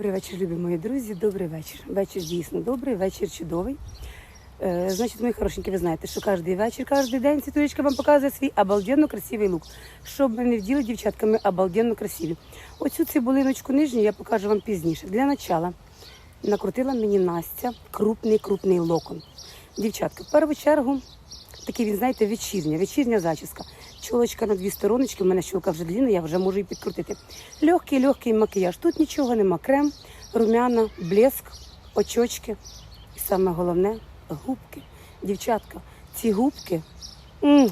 Добрий вечір, любі мої друзі. Добрий вечір. Вечір дійсно добрий, вечір чудовий. Е, значить, мої хорошенькі, ви знаєте, що кожен вечір, кожен день світулечка вам показує свій обалденно красивий лук. Щоб ми не вділи дівчатками обалденно красиві. Оцю цибулиночку нижню я покажу вам пізніше. Для начала накрутила мені Настя крупний крупний локон. Дівчатка, в першу чергу такий він, знаєте, вечірня, вечірня зачіска. Чолочка на дві стороночки, у мене щолка вже длінна, я вже можу її підкрутити. Легкий, легкий макіяж. Тут нічого нема. Крем, румяна, блеск, очочки. І саме головне губки. Дівчатка, ці губки,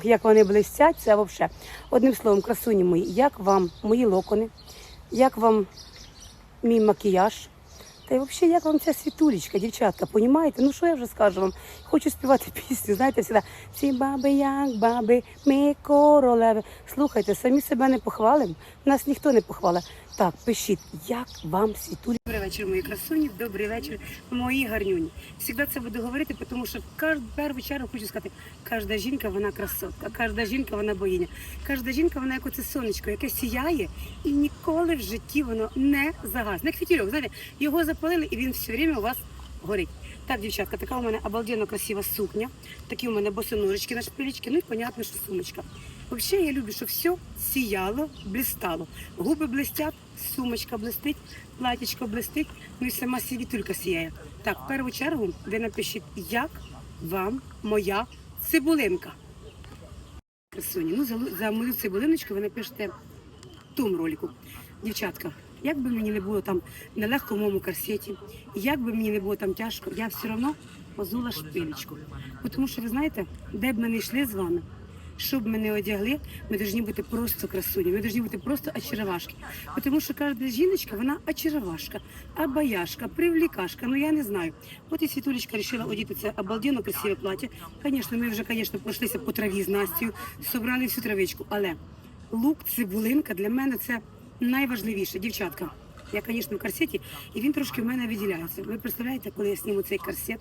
як вони блистять, це взагалі. Одним словом, красуні мої, як вам мої локони, як вам мій макіяж. Та й взагалі, як вам ця світулечка, дівчатка, понімаєте? Ну що я вже скажу вам? Хочу співати пісню, знаєте, всі ці баби, як баби, ми королеви. Слухайте, самі себе не похвалимо, нас ніхто не похвалить. Так, пишіть, як вам світулі. Добрий вечір, мої красуні, добрий вечір, мої гарнюні. Всегда це буду говорити, тому що в першу чергу хочу сказати, кожна жінка вона красотка, кожна жінка вона богиня. Кожна жінка вона як оце сонечко, яке сіяє, і ніколи в житті воно не загасне. Як фітільок, знаєте, його запалили, і він все время у вас горить. Так, дівчатка, така у мене обалденно красива сукня, такі у мене босоножечки на шпилечки, ну і понятно, що сумочка. Взагалі я люблю, щоб все сіяло, блистало. Губи блистять, сумочка блистить, платічко блистить, ну і сама світулька сіяє. Так, в першу чергу ви напишіть, як вам моя цибулинка. Красуні. Ну, за, за мою цибулиночку ви напишете в тому ролику. Дівчатка, як би мені не було там нелегко в моєму корсеті, як би мені не було там тяжко, я все одно позула шпилечку. Тому що ви знаєте, де б ми не йшли з вами, щоб ми не одягли, ми повинні бути просто красуні, ми повинні бути просто очаровашки. Тому що кожна жіночка, вона очаровашка, обаяшка, привлікашка, ну я не знаю. От і Світулечка вирішила одіти це обалденно красиве плаття. Звісно, ми вже, звісно, пройшлися по траві з Настю, собрали всю травичку, але лук, цибулинка для мене це найважливіше, дівчатка. Я, звісно, в корсеті, і він трошки в мене виділяється. Ви представляєте, коли я зніму цей корсет,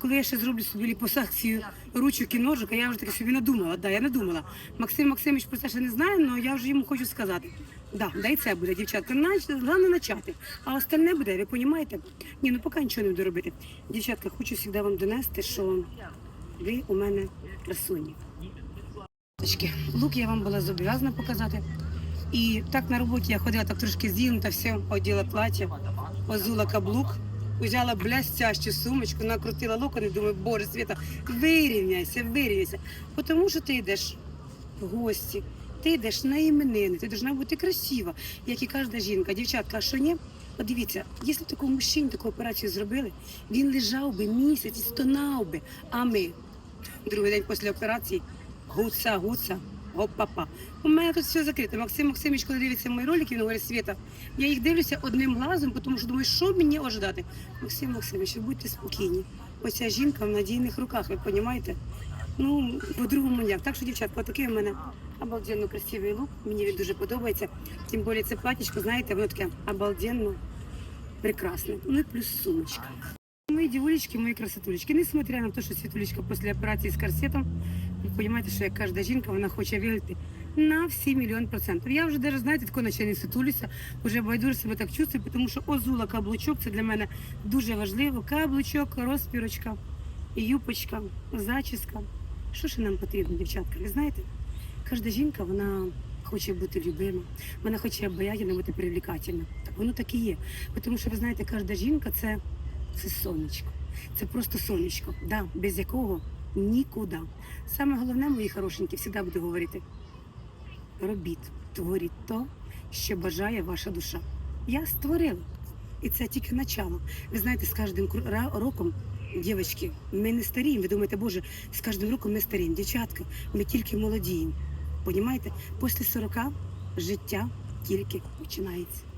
коли я ще зроблю собі ліпосакцію ручок і ножок, а я вже таки собі надумала. Да, я надумала. Максим Максимович про це ще не знає, але я вже йому хочу сказати. Да, да і це буде, дівчатка. Головне начати. А остальне буде, ви розумієте? Ні, ну поки нічого не буду робити. Дівчатка, хочу завжди вам донести, що ви у мене красуні. Лук я вам була зобов'язана показати. І так на роботі я ходила так трошки зігнута, все, оділа плаття, озула каблук, взяла блястящу сумочку, накрутила локони, думаю, боже, Світа, вирівняйся, вирівняйся. Тому що ти йдеш в гості, ти йдеш на іменини, ти повинна бути красива, як і кожна жінка. Дівчатка, що ні? От дивіться, якщо такому мужчині таку операцію зробили, він лежав би місяць і стонав би, а ми другий день після операції гуца, гоп-папа. У мене тут все закрите. Максим Максимович, коли дивиться мої ролики, він говорить, Світа, я їх дивлюся одним глазом, тому що думаю, що мені ожидати. Максим Максимович, ви будьте спокійні. Оця жінка в надійних руках, ви розумієте? Ну, по-другому ніяк. Так що, дівчатка, отакий у мене обалденно красивий лук. Мені він дуже подобається. Тим більше це платічко, знаєте, воно таке обалденно прекрасне. Ну і плюс сумочка. Мої дівулечки, мої красотулечки, несмотря на те, що світулечка після операції з корсетом, ви розумієте, що як кожна жінка, вона хоче вірити на всі мільйон процентів. Я вже навіть, знаєте, тако наче не світулюся, вже байдуже себе так чувствую, тому що озула каблучок це для мене дуже важливо. Каблучок, розпірочка, юпочка, зачіска. Що ж нам потрібно, дівчатка? Ви знаєте, кожна жінка, вона хоче бути любима, вона хоче обаятельно бути привлекательна. Так воно так і є. Тому що ви знаєте, кожна жінка це це сонечко. Це просто сонечко, да, без якого нікуди. Саме головне, мої хорошенькі, завжди буду говорити: робіть, творіть то, що бажає ваша душа. Я створила. І це тільки начало. Ви знаєте, з кожним роком, дівчатки, ми не старіємо. Ви думаєте, Боже, з кожним роком ми старіємо. Дівчатка, ми тільки молодіємо. Понімаєте? Після 40 життя тільки починається.